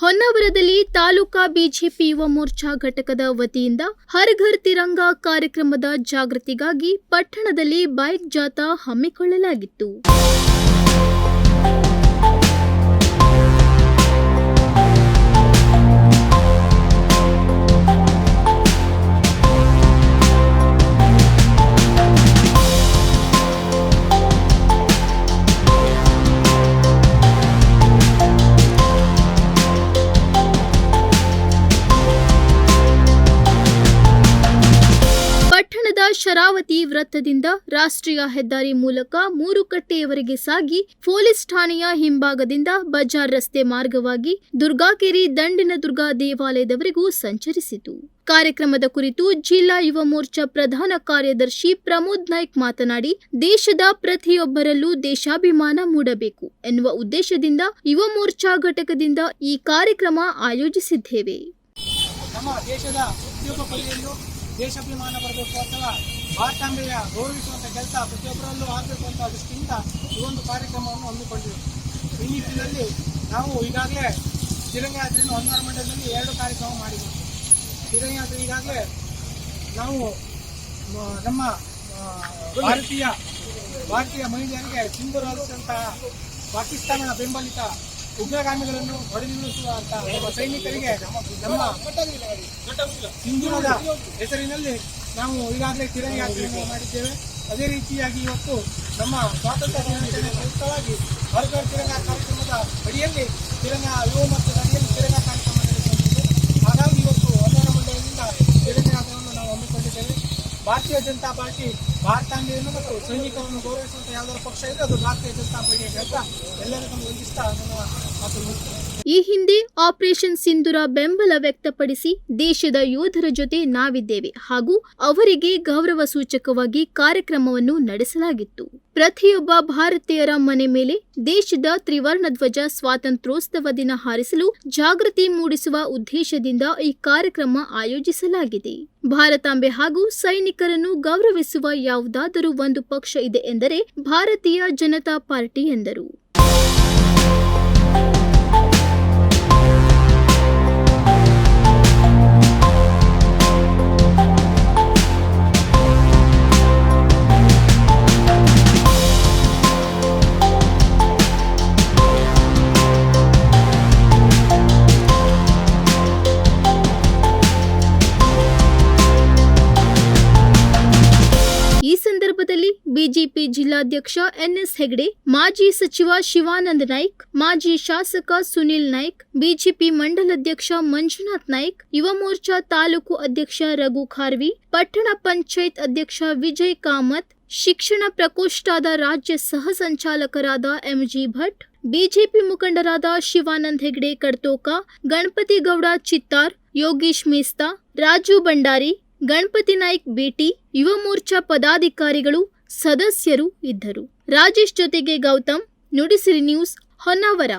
ಹೊನ್ನಾವರದಲ್ಲಿ taluka BJP Yuva Morcha ಘಟಕದ ವತಿಯಿಂದ ಹರ್ ಘರ್ ತಿರಂಗ ಕಾರ್ಯಕ್ರಮದ ಜಾಗೃತಿಗಾಗಿ ಪಟ್ಟಣದಲ್ಲಿ ಬೈಕ್ ಜಾಥಾ ಹಮ್ಮಿಕೊಳ್ಳಲಾಗಿತ್ತು. ಶರಾವತಿ ವೃತ್ತದಿಂದ ರಾಷ್ಟ್ರೀಯ ಹೆದ್ದಾರಿ ಮೂಲಕ ಮೂರು ಕಟ್ಟೆಯವರೆಗೆ ಸಾಗಿ ಪೊಲೀಸ್ ಠಾಣೆಯ ಹಿಂಭಾಗದಿಂದ ಬಜಾರ್ ರಸ್ತೆ ಮಾರ್ಗವಾಗಿ ದುರ್ಗಾಕೇರಿ ದಂಡಿನ ದುರ್ಗಾ ದೇವಾಲಯದವರೆಗೂ ಸಂಚರಿಸಿತು. ಕಾರ್ಯಕ್ರಮದ ಕುರಿತು ಜಿಲ್ಲಾ ಯುವ ಮೋರ್ಚಾ ಪ್ರಧಾನ ಕಾರ್ಯದರ್ಶಿ ಪ್ರಮೋದ್ ನಾಯ್ಕ್ ಮಾತನಾಡಿ, ದೇಶದ ಪ್ರತಿಯೊಬ್ಬರಲ್ಲೂ ದೇಶಾಭಿಮಾನ ಮೂಡಬೇಕು ಎನ್ನುವ ಉದ್ದೇಶದಿಂದ ಯುವ ಮೋರ್ಚಾ ಘಟಕದಿಂದ ಈ ಕಾರ್ಯಕ್ರಮ ಆಯೋಜಿಸಿದ್ದೇವೆ. ದೇಶಾಭಿಮಾನ ಬರಬೇಕು ಅಥವಾ ಭಾರತಾಂಬೆಯ ಗೌರವಿಸುವಂಥ ಕೆಲಸ ಪ್ರತಿಯೊಬ್ಬರಲ್ಲೂ ಆಗಬೇಕು ಅಂತ ದೃಷ್ಟಿಯಿಂದ ಈ ಒಂದು ಕಾರ್ಯಕ್ರಮವನ್ನು ಹಮ್ಮಿಕೊಂಡಿದೆ ಈ ನಿಟ್ಟಿನಲ್ಲಿ ನಾವು ಈಗಾಗಲೇ ತಿರಂಗಯಾತ್ರೆಯನ್ನು ಹೊನ್ನಾರು ಮಂಡಲದಲ್ಲಿ ಎರಡು ಕಾರ್ಯಕ್ರಮ ಮಾಡಿದ್ದೇವೆ ತಿರಂಗಯಾತ್ರೆ ಈಗಾಗಲೇ ನಾವು ನಮ್ಮ ಭಾರತೀಯ ಭಾರತೀಯ ಮಹಿಳೆಯರಿಗೆ ಸಿಂಧು ಪಾಕಿಸ್ತಾನ ಬೆಂಬಲಿತ ಉಗ್ರಗಾಮಿಗಳನ್ನು ಹೊಡೆದಿಳಿಸುವಂತಹ ಸೈನಿಕರಿಗೆ ನಮ್ಮ ಹಿಂದುಳದ ಹೆಸರಿನಲ್ಲಿ ನಾವು ಈಗಾಗಲೇ ತಿರಂಗಯಾತ್ರೆಯನ್ನು ಮಾಡಿದ್ದೇವೆ. ಅದೇ ರೀತಿಯಾಗಿ ಇವತ್ತು ನಮ್ಮ ಸ್ವಾತಂತ್ರ್ಯ ದಿನಾಚರಣೆ ಪ್ರಯುಕ್ತವಾಗಿ ಭಾರತ ತಿರಂಗ ಕಾರ್ಯಕ್ರಮದ ಅಡಿಯಲ್ಲಿ ತಿರಂಗ ಯುವ ಮಟ್ಟದ ಅಡಿಯಲ್ಲಿ ತಿರಂಗ ಕಾರ್ಯಕ್ರಮ ನಡೆಸುತ್ತಿದೆ ಹಾಗಾಗಿ ಇವತ್ತು ಹೊನ್ನಾವರ ಮಂಡಲದಿಂದ ತಿರಂಗ ಯಾತ್ರೆಯನ್ನು ನಾವು ಹಮ್ಮಿಕೊಂಡಿದ್ದೇವೆ ಭಾರತೀಯ ಜನತಾ ಪಾರ್ಟಿ ಭಾರತಾಂಗಿಯನ್ನು ಮತ್ತು ಸೈನಿಕರನ್ನು ಗೌರವಿಸುವಂತಹ ಯಾವ್ದಾದ್ರು ಪಕ್ಷ ಇದೆ ಅದು ಭಾರತೀಯ ಜನತಾ ಪಾರ್ಟಿಯ ಕೆಲಸ ಎಲ್ಲರಿಗೂ ವಂದಿಸ್ತಾ ನನ್ನ ಮಾತು ಈ ಹಿಂದೆ ಆಪರೇಷನ್ ಸಿಂಧುರ ಬೆಂಬಲ ವ್ಯಕ್ತಪಡಿಸಿ ದೇಶದ ಯೋಧರ ಜೊತೆ ನಾವಿದ್ದೇವೆ ಹಾಗೂ ಅವರಿಗೆ ಗೌರವ ಸೂಚಕವಾಗಿ ಕಾರ್ಯಕ್ರಮವನ್ನು ನಡೆಸಲಾಗಿತ್ತು. ಪ್ರತಿಯೊಬ್ಬ ಭಾರತೀಯರ ಮನೆ ಮೇಲೆ ದೇಶದ ತ್ರಿವರ್ಣ ಧ್ವಜ ಸ್ವಾತಂತ್ರ್ಯೋತ್ಸವ ದಿನ ಹಾರಿಸಲು ಜಾಗೃತಿ ಮೂಡಿಸುವ ಉದ್ದೇಶದಿಂದ ಈ ಕಾರ್ಯಕ್ರಮ ಆಯೋಜಿಸಲಾಗಿದೆ. ಭಾರತಾಂಬೆ ಹಾಗೂ ಸೈನಿಕರನ್ನು ಗೌರವಿಸುವ ಯಾವುದಾದರೂ ಒಂದು ಪಕ್ಷ ಇದೆ ಎಂದರೆ ಭಾರತೀಯ ಜನತಾ ಪಾರ್ಟಿ ಎಂದರು. ಬಿಜೆಪಿ ಜಿಲ್ಲಾಧ್ಯಕ್ಷ ಎನ್ಎಸ್ ಹೆಗಡೆ, ಮಾಜಿ ಸಚಿವ ಶಿವಾನಂದ ನಾಯ್ಕ್, ಮಾಜಿ ಶಾಸಕ ಸುನಿಲ್ ನಾಯ್ಕ್, ಬಿಜೆಪಿ ಮಂಡಲಾಧ್ಯಕ್ಷ ಮಂಜುನಾಥ್ ನಾಯ್ಕ್, ಯುವ ಮೋರ್ಚಾ ತಾಲೂಕು ಅಧ್ಯಕ್ಷ ರಘು ಖಾರ್ವಿ, ಪಟ್ಟಣ ಪಂಚಾಯತ್ ಅಧ್ಯಕ್ಷ ವಿಜಯ್ ಕಾಮತ್, ಶಿಕ್ಷಣ ಪ್ರಕೋಷ್ಠಾದ ರಾಜ್ಯ ಸಹ ಸಂಚಾಲಕರಾದ ಎಂಜಿ ಭಟ್, ಬಿಜೆಪಿ ಮುಖಂಡರಾದ ಶಿವಾನಂದ್ ಹೆಗ್ಡೆ ಕಡ್ತೋಕ ಗಣಪತಿ ಗೌಡ ಚಿತ್ತಾರ್, ಯೋಗೀಶ್ ಮೇಸ್ತಾ, ರಾಜು ಭಂಡಾರಿ, ಗಣಪತಿ ನಾಯ್ಕ್ ಭೇಟಿ, ಯುವ ಮೋರ್ಚಾ ಪದಾಧಿಕಾರಿಗಳು ಸದಸ್ಯರು ಇದ್ದರು. ರಾಜೇಶ್ ಜೊತೆಗೆ ಗೌತಮ್ ನುಡಿಸಿರಿ ನ್ಯೂಸ್ ಹೊನ್ನಾವರ.